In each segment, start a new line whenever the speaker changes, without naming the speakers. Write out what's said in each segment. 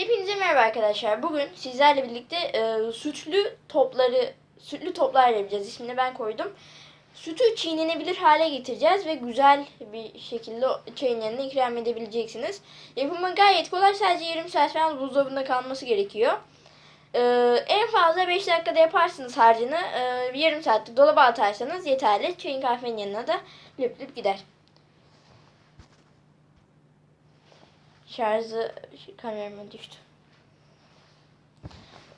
Hepinize merhaba arkadaşlar. Bugün sizlerle birlikte e, sütlü topları, sütlü toplar yapacağız. İsmini ben koydum. Sütü çiğnenebilir hale getireceğiz ve güzel bir şekilde yanına ikram edebileceksiniz. Yapımı gayet kolay. Sadece yarım saat falan buzdolabında kalması gerekiyor. E, en fazla 5 dakikada yaparsınız harcını. E, yarım saatte dolaba atarsanız yeterli. Çayın kahvenin yanına da lüp lüp gider. Şarjı kamerama düştü.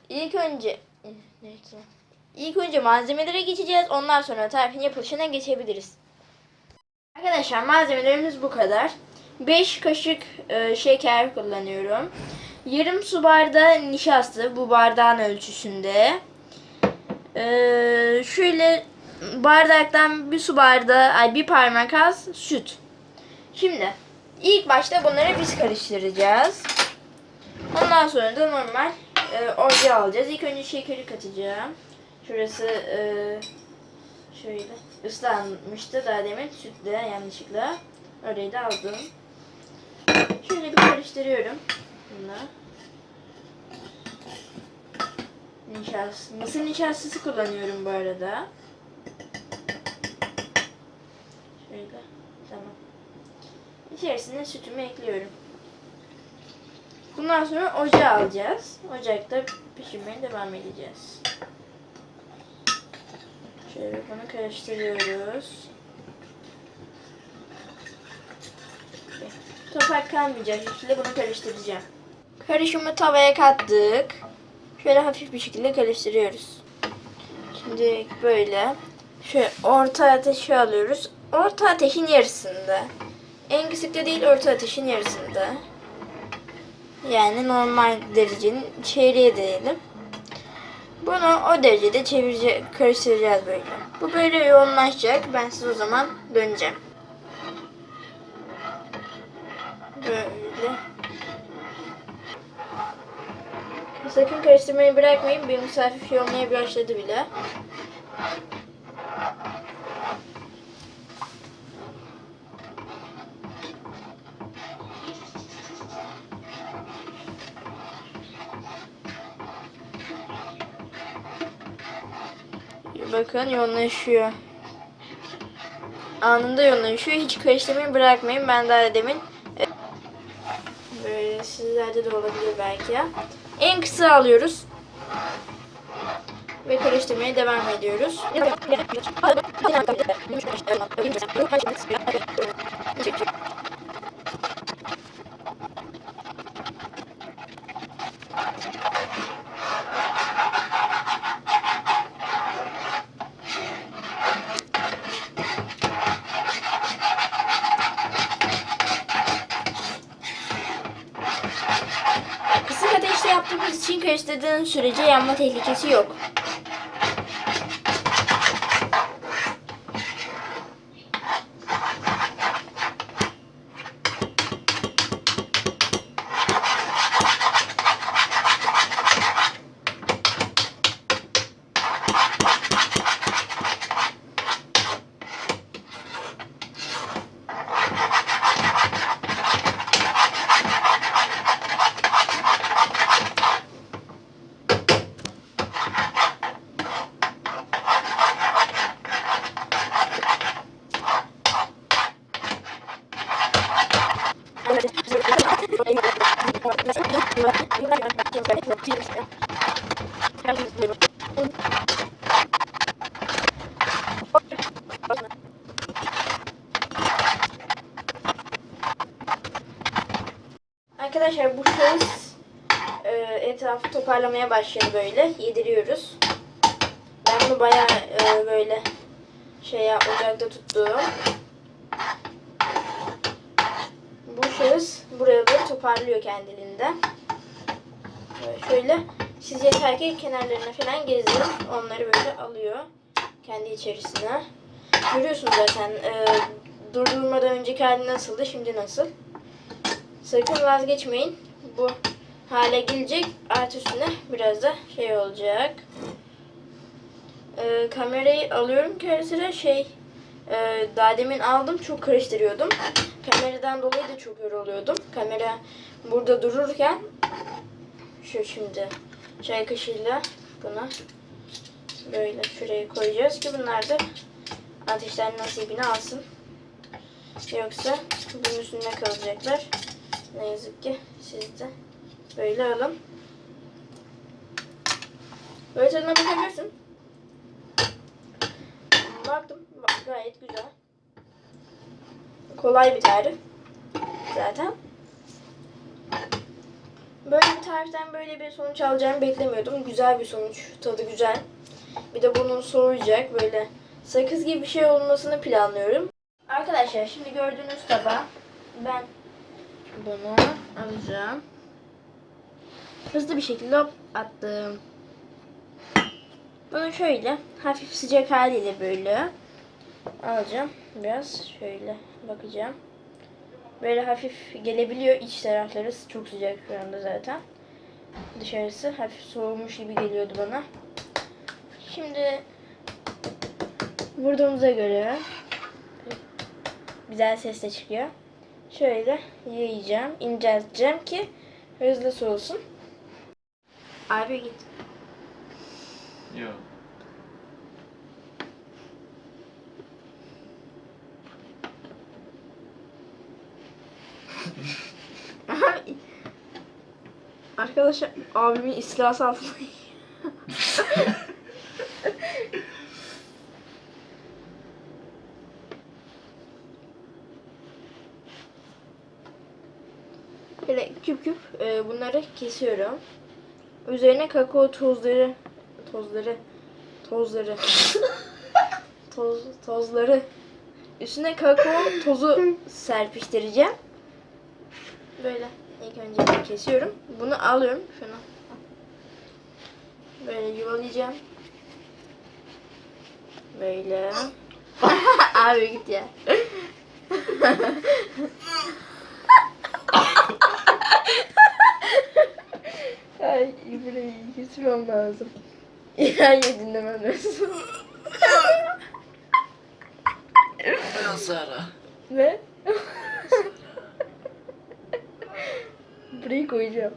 İlk önce neyse. İlk önce malzemelere geçeceğiz. Ondan sonra tarifin yapılışına geçebiliriz. Arkadaşlar malzemelerimiz bu kadar. 5 kaşık e, şeker kullanıyorum. Yarım su bardağı nişasta bu bardağın ölçüsünde. E, şöyle bardaktan bir su bardağı, ay bir parmak az süt. Şimdi ilk başta bunları biz karıştıracağız. Ondan sonra da normal e, ocağa alacağız. İlk önce şekeri katacağım. Şurası e, şöyle ıslanmıştı daha demin sütle yanlışlıkla. Orayı da aldım. Şöyle bir karıştırıyorum. Bununla. Nişasta, mısır nişastası kullanıyorum bu arada. Şöyle. Tamam. İçerisine sütümü ekliyorum. Bundan sonra ocağa alacağız. Ocakta pişirmeye devam edeceğiz. Şöyle bunu karıştırıyoruz. Topak kalmayacak şekilde bunu karıştıracağım. Karışımı tavaya kattık. Şöyle hafif bir şekilde karıştırıyoruz. Şimdi böyle şöyle orta ateşe alıyoruz. Orta ateşin yarısında. En kısıkta değil orta ateşin yarısında. Yani normal derecenin çeyreği diyelim. Bunu o derecede çevirece karıştıracağız böyle. Bu böyle yoğunlaşacak. Ben size o zaman döneceğim. Böyle. Sakın karıştırmayı bırakmayın. Benim hafif yoğunmaya başladı bile. Bakın yoğunlaşıyor. Anında yoğunlaşıyor. Hiç karıştırmayı bırakmayın. Ben daha demin e, böyle sizlerde de olabilir belki ya. En kısa alıyoruz. Ve karıştırmaya devam ediyoruz. Karıştırdığın sürece yanma tehlikesi yok. Arkadaşlar bu şahıs e, etrafı toparlamaya başladı böyle. Yediriyoruz. Ben bunu bayağı e, böyle şey ocakta tuttum. Bu şahıs buraları toparlıyor kendiliğinden. Böyle Şöyle siz yeter ki kenarlarına falan gezdirin. Onları böyle alıyor kendi içerisine. Görüyorsunuz zaten e, durdurmadan önceki hali nasıldı, şimdi nasıl. Sakın vazgeçmeyin. Bu hale gelecek. Artı üstüne biraz da şey olacak. Ee, kamerayı alıyorum sıra şey e, daha demin aldım çok karıştırıyordum. Kameradan dolayı da çok yoruluyordum. Kamera burada dururken Şu şimdi çay kaşığıyla bunu böyle şuraya koyacağız ki bunlar da ateşten nasibini alsın. Yoksa bunun üstünde kalacaklar. Ne yazık ki siz de böyle alın. Böyle tadına bakabilirsin. Baktım. Bak, gayet güzel. Kolay bir tarif. Zaten. Böyle bir tariften böyle bir sonuç alacağımı beklemiyordum. Güzel bir sonuç. Tadı güzel. Bir de bunun soğuyacak böyle sakız gibi bir şey olmasını planlıyorum. Arkadaşlar şimdi gördüğünüz tabağa ben bunu alacağım. Hızlı bir şekilde hop attım. Bunu şöyle hafif sıcak haliyle böyle alacağım. Biraz şöyle bakacağım. Böyle hafif gelebiliyor iç tarafları çok sıcak şu anda zaten. Dışarısı hafif soğumuş gibi geliyordu bana. Şimdi vurduğumuza göre güzel ses de çıkıyor. Şöyle yayacağım, incelteceğim ki hızlı soğusun. Abi git.
Yok.
Arkadaşlar abimin istilası altında. Böyle küp küp e, bunları kesiyorum. Üzerine kakao tozları tozları tozları toz tozları üstüne kakao tozu serpiştireceğim. Böyle ilk önce kesiyorum. Bunu alıyorum şunu. Böyle yuvalayacağım. Böyle. Abi git ya. Kesmem lazım. Yani dinlemem lazım.
Biraz ara.
Ve burayı koyacağım.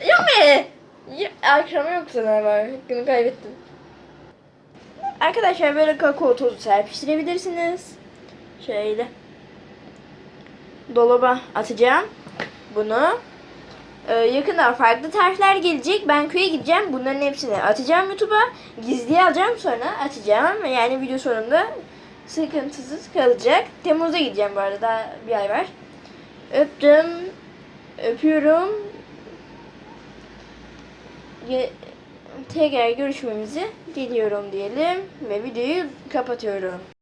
Yeme! Ya, akşam yok sana var. Hakkını kaybettin. Arkadaşlar böyle kakao tozu serpiştirebilirsiniz. Şöyle. Dolaba atacağım bunu. Ee, yakında farklı tarifler gelecek. Ben köye gideceğim. Bunların hepsini atacağım YouTube'a. Gizliye alacağım sonra açacağım. Yani video sonunda sıkıntısız kalacak. Temmuz'a gideceğim bu arada. Daha bir ay var. Öptüm. Öpüyorum. Ge- tekrar görüşmemizi diliyorum diyelim. Ve videoyu kapatıyorum.